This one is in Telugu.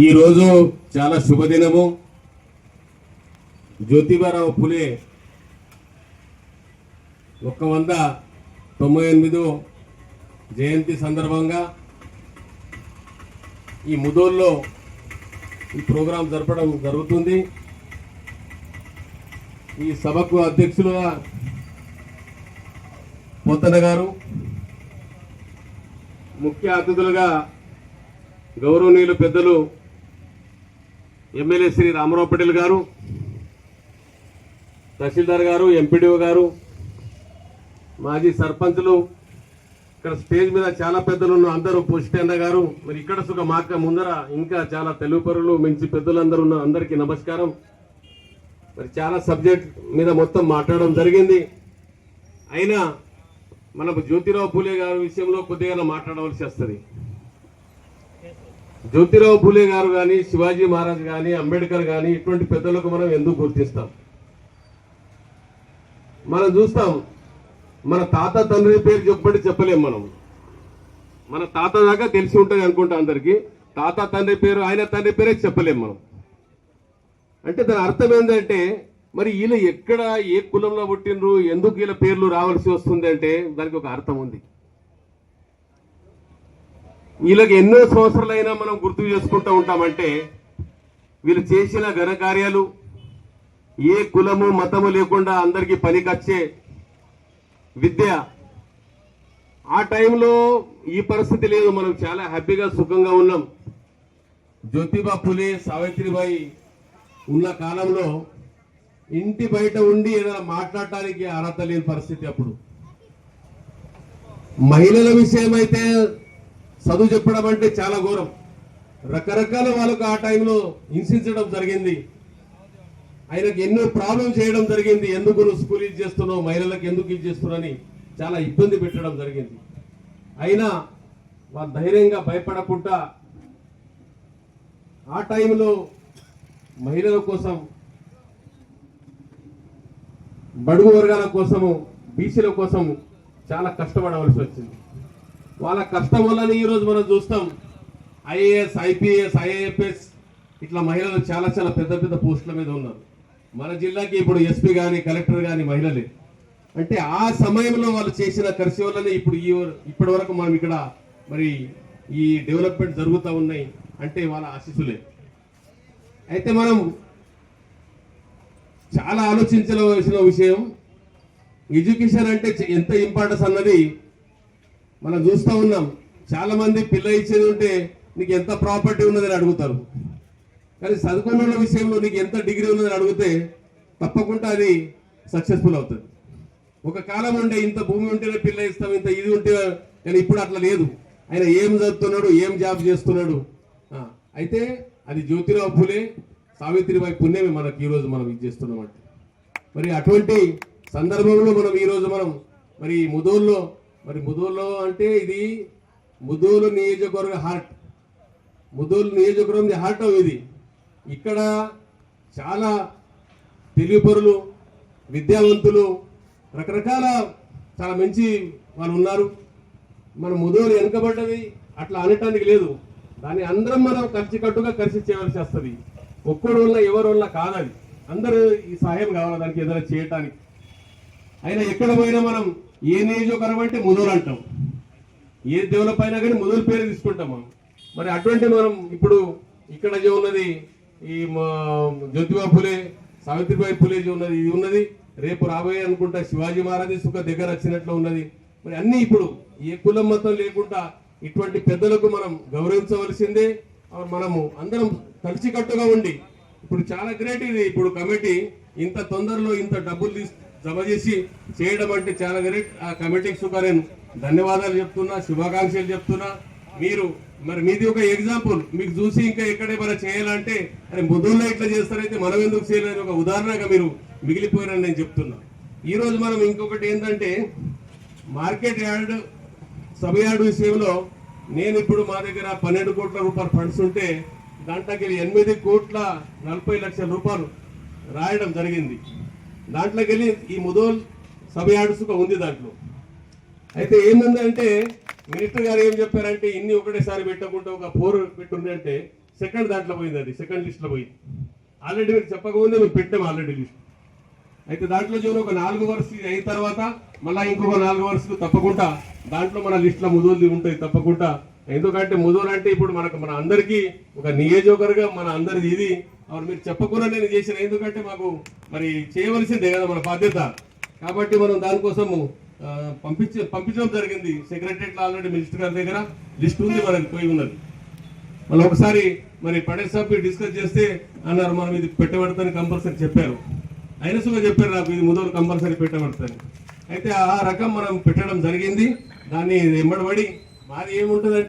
ఈరోజు చాలా శుభదినము. జ్యోతిబారావు పులే ఒక వంద తొంభై ఎనిమిదో జయంతి సందర్భంగా ఈ ముదోల్లో ఈ ప్రోగ్రాం జరపడం జరుగుతుంది. ఈ సభకు అధ్యక్షులుగా పోతన్న గారు ముఖ్య అతిథులుగా గౌరవనీయులు పెద్దలు ఎమ్మెల్యే శ్రీ రామరావు పటేల్ గారు తహసీల్దార్ గారు ఎంపీడీఓ గారు మాజీ సర్పంచులు ఇక్కడ స్టేజ్ మీద చాలా పెద్దలు ఉన్న అందరూ పుష్పేంద్ర గారు మరి ఇక్కడ సుఖ మాక ముందర ఇంకా చాలా తెలుగు పరులు మంచి పెద్దలందరూ ఉన్న అందరికీ నమస్కారం. మరి చాలా సబ్జెక్ట్ మీద మొత్తం మాట్లాడడం జరిగింది. అయినా మనకు జ్యోతిరావు పూలే గారి విషయంలో కొద్దిగా మాట్లాడవలసి వస్తుంది. జ్యోతిరావు పూలే గారు కానీ శివాజీ మహారాజ్ కానీ అంబేద్కర్ కానీ ఇటువంటి పెద్దలకు మనం ఎందుకు గుర్తిస్తాం? మనం చూస్తాం మన తాత తండ్రి పేరు చెప్పండి చెప్పలేం మనం. మన తాత దాకా తెలిసి ఉంటుంది అనుకుంటా అందరికీ. తాత తండ్రి పేరు ఆయన తండ్రి పేరే చెప్పలేం మనం. అంటే దాని అర్థం ఏంటంటే మరి వీళ్ళు ఎక్కడ ఏ కులంలో పుట్టినరు ఎందుకు వీళ్ళ పేర్లు రావాల్సి వస్తుంది అంటే దానికి ఒక అర్థం ఉంది. వీళ్ళకి ఎన్నో సంవత్సరాలైనా మనం గుర్తు చేసుకుంటూ ఉంటామంటే వీళ్ళు చేసిన ఘనకార్యాలు ఏ కులము మతము లేకుండా అందరికీ పనికొచ్చే విద్య. ఆ టైంలో ఈ పరిస్థితి లేదు. మనం చాలా హ్యాపీగా సుఖంగా ఉన్నాం. జ్యోతిబా పులే సావిత్రిబాయి ఉన్న కాలంలో ఇంటి బయట ఉండి ఏదైనా మాట్లాడటానికి అర్హత లేని పరిస్థితి అప్పుడు. మహిళల విషయం అయితే చదువు చెప్పడం అంటే చాలా ఘోరం. రకరకాల వాళ్ళకు ఆ టైంలో హింసించడం జరిగింది. ఆయనకు ఎన్నో ప్రాబ్లం చేయడం జరిగింది. ఎందుకు నువ్వు స్కూల్ ఇది చేస్తున్నావు? మహిళలకు ఎందుకు ఇది చేస్తున్నావు అని చాలా ఇబ్బంది పెట్టడం జరిగింది. అయినా వాళ్ళు ధైర్యంగా భయపడకుండా ఆ టైంలో మహిళల కోసం బడుగు వర్గాల కోసము బీసీల కోసం చాలా కష్టపడవలసి వచ్చింది. వాళ్ళ కష్టం వల్లనే ఈరోజు మనం చూస్తాం. ఐఏఎస్ ఐపీఎస్ ఐఏఎఫ్ఎస్ ఇట్లా మహిళలు చాలా చాలా పెద్ద పెద్ద పోస్టుల మీద ఉన్నారు. మన జిల్లాకి ఇప్పుడు ఎస్పీ కానీ కలెక్టర్ కానీ మహిళలే. అంటే ఆ సమయంలో వాళ్ళు చేసిన కృషి వల్లనే ఇప్పుడు ఈ ఇప్పటి వరకు మనం ఇక్కడ మరి ఈ డెవలప్మెంట్ జరుగుతూ ఉన్నాయి అంటే వాళ్ళ ఆశీస్సులే. అయితే మనం చాలా ఆలోచించవలసిన విషయం ఎడ్యుకేషన్ అంటే ఎంత ఇంపార్టెన్స్ అన్నది మనం చూస్తూ ఉన్నాం చాలా మంది పిల్ల ఇచ్చేది ఉంటే నీకు ఎంత ప్రాపర్టీ ఉన్నదని అడుగుతారు. కానీ చదువుకున్న విషయంలో నీకు ఎంత డిగ్రీ ఉన్నదని అడిగితే తప్పకుండా అది సక్సెస్ఫుల్ అవుతుంది. ఒక కాలం ఉండే ఇంత భూమి ఉంటేనే పిల్ల ఇస్తాం ఇంత ఇది ఉంటే కానీ ఇప్పుడు అట్లా లేదు. ఆయన ఏం చదువుతున్నాడు ఏం జాబ్ చేస్తున్నాడు? అయితే అది జ్యోతిరావు ఫులే సావిత్రిబాయి పుణ్యమే మనకి ఈరోజు మనం ఇది చేస్తున్నాం అంటే. మరి అటువంటి సందర్భంలో మనం ఈరోజు మనం మరి ముదోల్లో మరి ముదూరులో అంటే ఇది ముదూరు నియోజకవర్గ హార్ట్ ముదూరు నియోజకవర్గం హార్ట్ ఇది. ఇక్కడ చాలా తెలివిపరులు విద్యావంతులు రకరకాల చాలా మంచి వాళ్ళు ఉన్నారు. మన ముదూరు వెనుకబడ్డది అట్లా అనటానికి లేదు. దాన్ని అందరం మనం కలిసికట్టుగా కలిసి చేయవలసి వస్తుంది. ఒక్కడు వల్ల ఎవరి వల్ల కాదది. అందరూ ఈ సహాయం కావాలి దానికి ఏదైనా చేయటానికి. అయినా ఎక్కడ పోయినా మనం ఏ నియోజకవర్గం అంటే మునూరు అంటాం. ఏ డెవలప్ అయినా కానీ మునూరు పేరు తీసుకుంటాం మనం. మరి అటువంటి మనం ఇప్పుడు ఇక్కడ ఉన్నది ఈ మా- జ్యోతిబా ఫులే సావిత్రిబాయి ఫులే ఉన్నది ఇది ఉన్నది. రేపు రాబోయే అనుకుంటా శివాజీ మహారాజ్ సుఖ దగ్గర వచ్చినట్లు ఉన్నది. మరి అన్ని ఇప్పుడు ఏ కులం మతం లేకుండా ఇటువంటి పెద్దలకు మనం గౌరవించవలసిందే. మనము అందరం కలిసికట్టుగా ఉండి ఇప్పుడు చాలా గ్రేట్ ఇది ఇప్పుడు కమిటీ. ఇంత తొందరలో ఇంత డబ్బులు తీసుకు జమ చేసి చేయడం అంటే చాలా గ్రేట్. ఆ కమిటీకి సుఖ నేను ధన్యవాదాలు చెప్తున్నా శుభాకాంక్షలు చెప్తున్నా. మీరు మరి మీది ఒక ఎగ్జాంపుల్. మీకు చూసి ఇంకా ఎక్కడేమైనా చేయాలంటే అరే ముదుల్లో ఇట్లా చేస్తారైతే మనం ఎందుకు చేయలేదు ఒక ఉదాహరణగా మీరు మిగిలిపోయారని నేను చెప్తున్నా. ఈ రోజు మనం ఇంకొకటి ఏంటంటే మార్కెట్ యార్డ్ సబ్ యార్డ్ విషయంలో నేను ఇప్పుడు మా దగ్గర పన్నెండు కోట్ల రూపాయల ఫండ్స్ ఉంటే దాంట్లోకి ఎనిమిది కోట్ల నలభై లక్షల రూపాయలు రాయడం జరిగింది. దాంట్లోకి వెళ్ళి ఈ ముదోల్ సభ యాడుసుక ఉంది దాంట్లో. అయితే ఏంటంటే మినిస్టర్ గారు ఏం చెప్పారంటే ఇన్ని ఒకటేసారి పెట్టకుండా ఒక ఫోర్ పెట్టుంది అంటే సెకండ్ దాంట్లో పోయింది అది సెకండ్ లిస్ట్లో పోయింది. ఆల్రెడీ మీరు చెప్పకముందే మేము పెట్టాము ఆల్రెడీ లిస్ట్. అయితే దాంట్లో చూడండి ఒక నాలుగు వరుసలు అయిన తర్వాత మళ్ళీ ఇంకొక నాలుగు వరుసలు తప్పకుండా దాంట్లో మన లిస్ట్లో ముదోలు ఉంటాయి తప్పకుండా. ఎందుకంటే ముదోలు అంటే ఇప్పుడు మనకు మన అందరికీ ఒక నియోజకవర్గం మన అందరిది ఇది. అవును మీరు చెప్పకుండా నేను చేసిన ఎందుకంటే మాకు మరి చేయవలసిందే కదా మన బాధ్యత. కాబట్టి మనం దానికోసము పంపించ పంపించడం జరిగింది. సెక్రటరియట్లో ఆల్రెడీ మినిస్టర్ గారి దగ్గర లిస్ట్ ఉంది మనకి పోయి ఉన్నది. మళ్ళీ ఒకసారి మరి పడే సాబ్ డిస్కస్ చేస్తే అన్నారు మనం ఇది పెట్టబడతాని కంపల్సరీ చెప్పారు. అయినా సుగా చెప్పారు నాకు ఇది ముదోలు కంపల్సరీ పెట్టబడతాని అయితే ఆ రకం మనం పెట్టడం జరిగింది. దాన్ని ఎమ్మడబడి మాది ఏముంటుందంటే